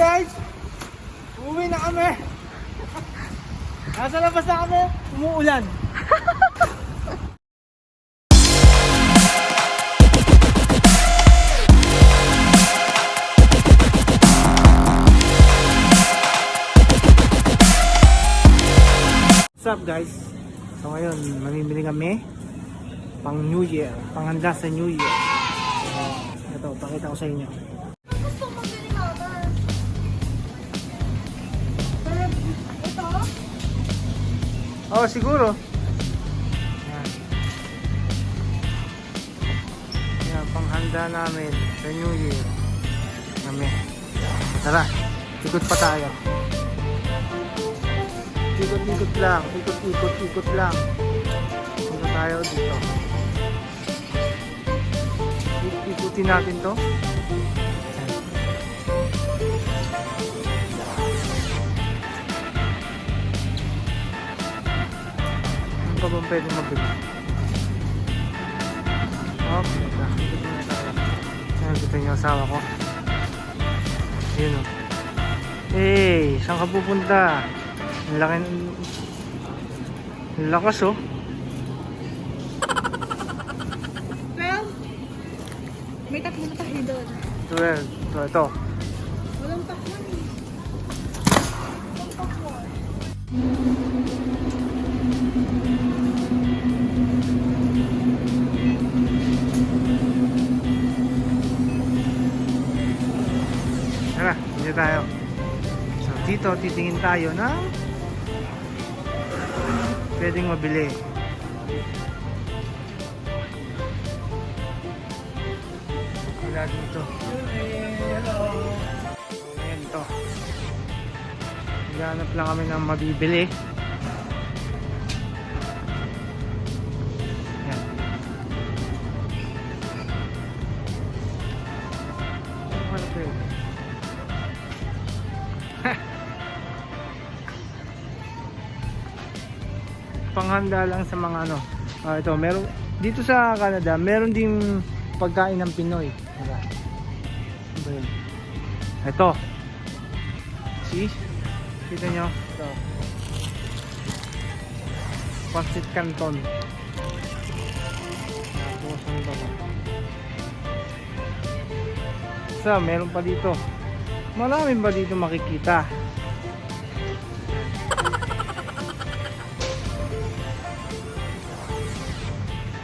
guys! Uwi na kami! Nasa labas na kami, umuulan. What's up guys? So ngayon, mamimili kami pang New Year, panghanda sa New Year. So, ito, pakita ko sa inyo. Oh, siguro. Yan. Yan, panghanda namin sa New Year. Kami. Tara, ikot pa tayo. Ikot-ikot lang, ikot-ikot-ikot lang. Punta tayo dito. Ik- Ikutin natin to. Pa bang pwede mabili? Okay, ikot muna tayo. Ayan, kita niyo asawa ko. Ayun o. Hey, saan ka pupunta? Ang laki ng... Ang lakas oh. Well, may tatlo na tayo doon. 12. Ito, ito. Walang takwan dito titingin tayo ng pwedeng mabili. Wala dito. Ayan to. Naghanap lang kami ng mabibili. Ayan. Ano panghanda lang sa mga ano. Ah, ito, meron dito sa Canada, meron ding pagkain ng Pinoy. Diba? Ano? Ito. See? Kita nyo? Ito. Pancit Canton. Tapos ano meron pa dito. Marami ba dito makikita?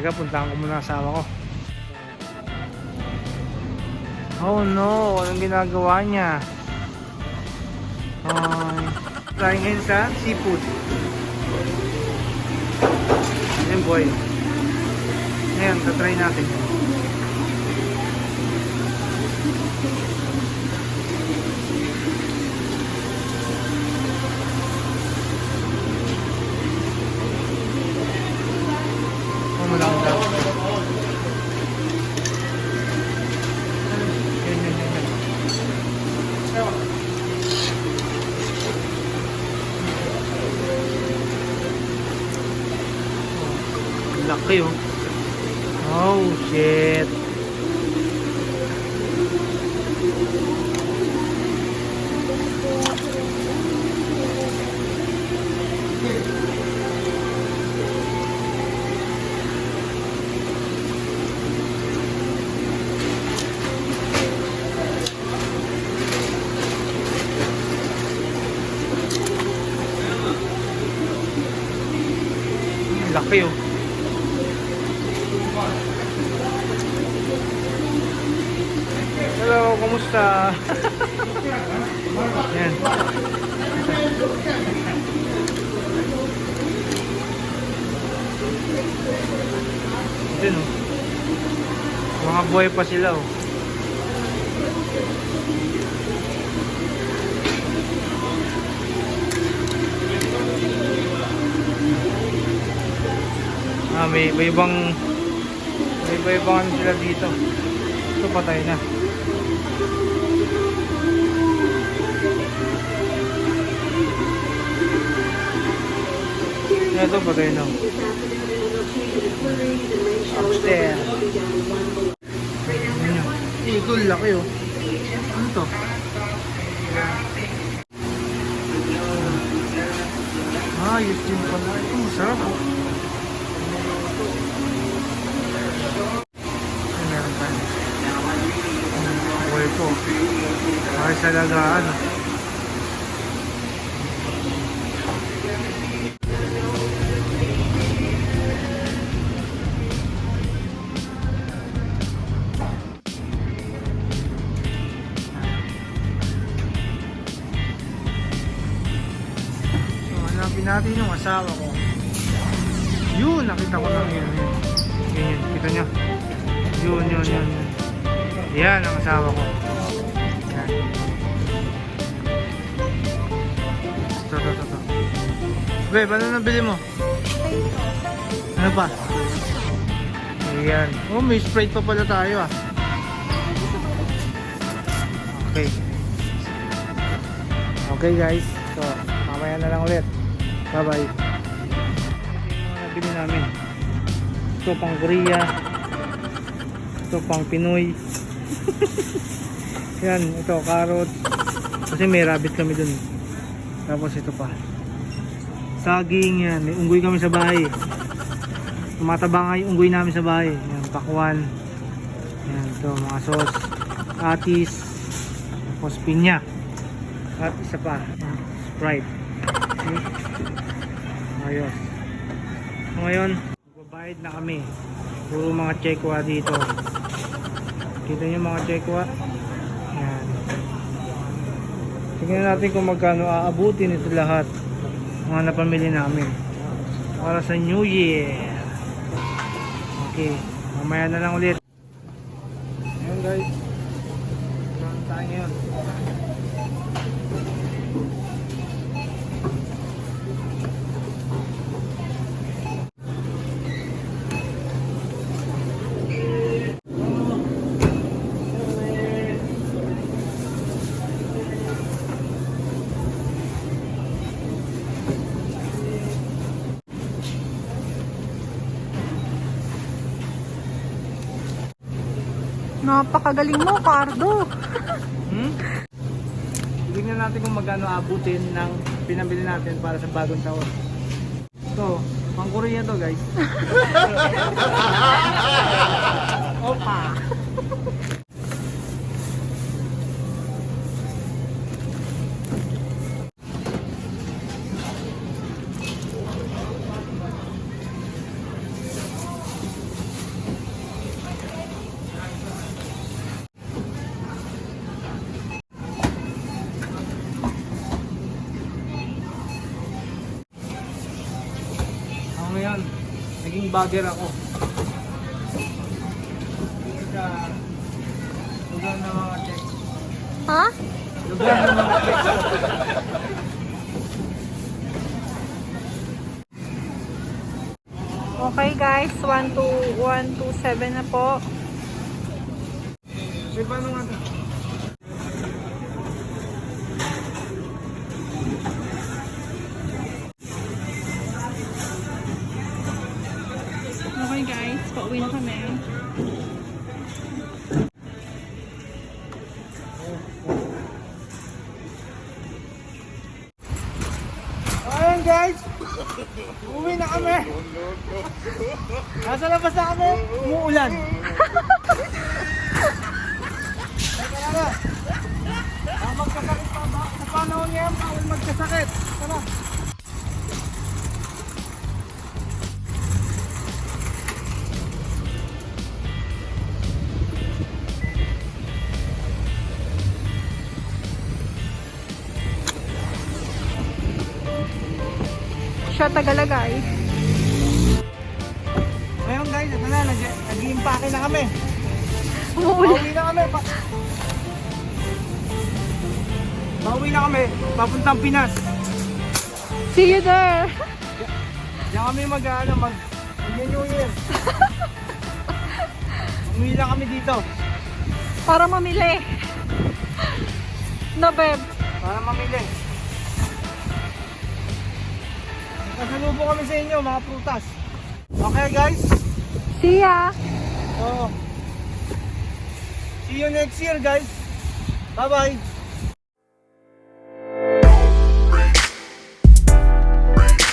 Teka, puntahan ko muna asawa ko. Oh no, anong ginagawa niya? Um, try ngayon sa seafood. Ayun boy. Ngayon, tatry natin. Oh, malaki daw. Yan, yan, yan, yan. Ang Laki oh. Oh shit. Laki oh. Kumusta? Yan. Yan oh. Mga buhay pa sila oh. Ah, may, may ibang may iba ibang ano sila dito. Ito patay na. to, patay na. Upstairs. Ano? Eagle, laki oh. Ano to? Ah, ayos din pala. Ito, sarap oh. Meron tayo. Huwag ito. Ay, sa lagaan. Oh. Natin yung asawa ko. Yun, nakita ko lang yun. Yun, yun, kita nyo. Yun, yun, yun. Yan ang asawa ko. Yan. Ito, ito, ito. Babe, ano nabili mo? Ano pa? Ayan. Oh, may Sprite pa pala tayo ah. Okay. Okay guys. So, mamaya na lang ulit. Yung mga nabili namin. Ito pang Korea. Ito pang Pinoy. Yan, ito carrot. Kasi may rabbit kami dun. Tapos ito pa. Saging yan. May unggoy kami sa bahay. Tumataba nga yung unggoy namin sa bahay. Yan, pakwan. Yan, ito mga sauce. Atis. Tapos pinya. At isa pa. Sprite. Okay. Ayos. So ngayon, magbabayad na kami. Puro mga chekwa dito. Kita niyo mga chekwa? Yan. Tingnan natin kung magkano aabutin ito lahat. Mga napamili namin. Para sa New Year. Okay. Mamaya na lang ulit. Ayan guys. Meron tayo ngayon. Napakagaling mo, Cardo. Hmm? Tignan natin kung magkano abutin ng pinabili natin para sa bagong taon. Ito, pang Korea to guys. Opa! Bagger ako. Lugar ng mga. Ha? Lugar ng mga check. Okay guys, 1 to 1 to 7 na po. May paano nga pauwi na kami. Ayan guys! Uwi na kami! Nasa labas na kami, umuulan. Ang magkasakit pa ba? Sa panahon bawal magkasakit. Tara. Siya tagalagay. Ngayon guys, ito na, nag- nag-iimpake na kami. Umuulan. Pauwi na kami. Pa- Pauwi na kami, papuntang Pinas. See you there. Diyan kami mag, ano, mag, New Year. Umuwi lang kami dito Para mamili. No, babe. para mamili. Kasalubo kami sa inyo, mga prutas. Okay guys? See ya. Oo. See you next year guys. Bye bye.